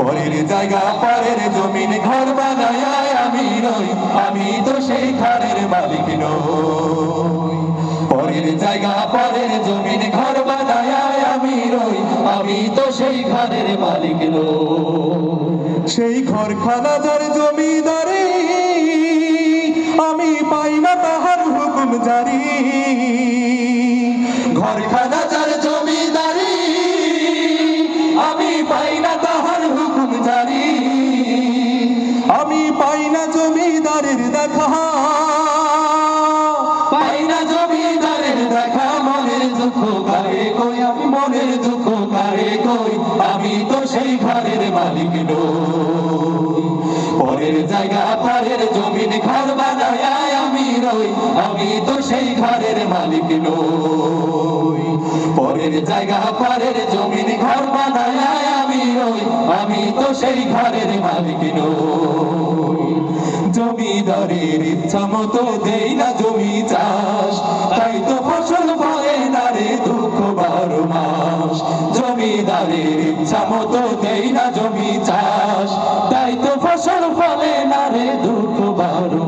পরের জায়গা, পরের জমিন, ঘর বানায় আমি রই আমি তো সেই ঘরের মালিক নই। পরের জায়গা, পরের জমিন, ঘর বানায় আমি রই আমি তো সেই ঘরের মালিক নই। সেই ঘরখানা যার জমিদারি, আমি পাই না তাহার হুকুম জারি। ঘরখানা যার দুঃখ কই আমি মনের দুঃখ কারে কই আমি তো সেই ঘরের মালিক নই। পরের জায়গা, পরের জমিন, ঘর বানায় আমি রই। আমি তো সেই ঘরের মালিক নই। পরের জায়গা, পরের জমিন, ঘর বানায় আমি রই। আমি তো সেই ঘরের মালিক নই। জমিদারের ইচ্ছা মতো দেই না জমি চাষ। ইচ্ছা মতো দেই না জমি চাষ। তাই তো ফসল ফলে না রে দুঃখ বারো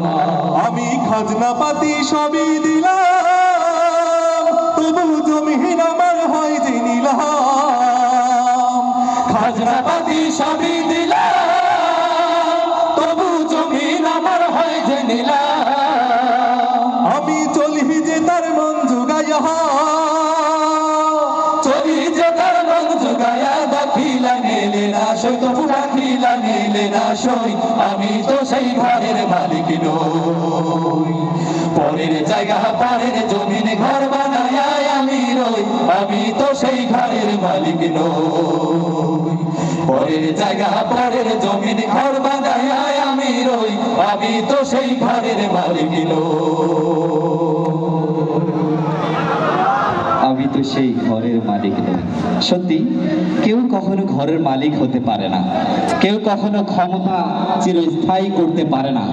আমি খাজনা পাতি সবই দিলাম তবু জমিহীন আমার হয় যে নিলাম। খাজনা পাতি সবই দিলাম তবু জমিন আমার হয় যে নিলাম। আমি চলি যে তার মন জুগাইয়া চলি যে তার মন না সই তো দাখিলা নিলে না সই। আমি তো সেই ঘরের মালিক নই। পরের জায়গা, পরের জমিন ঘর বানায় আমি রই। আমি তো সেই ঘরের মালিক নই। পরের জায়গা, পরের জমিন ঘর বানায় আমি রই। আমি তো সেই ঘরের মালিক নই। সেই ঘরের মালিক সত্যি, কেউ কখনো ঘরের মালিক হতে পারে না। কেউ কখনো ক্ষমতা চিরস্থায়ী করতে পারে না।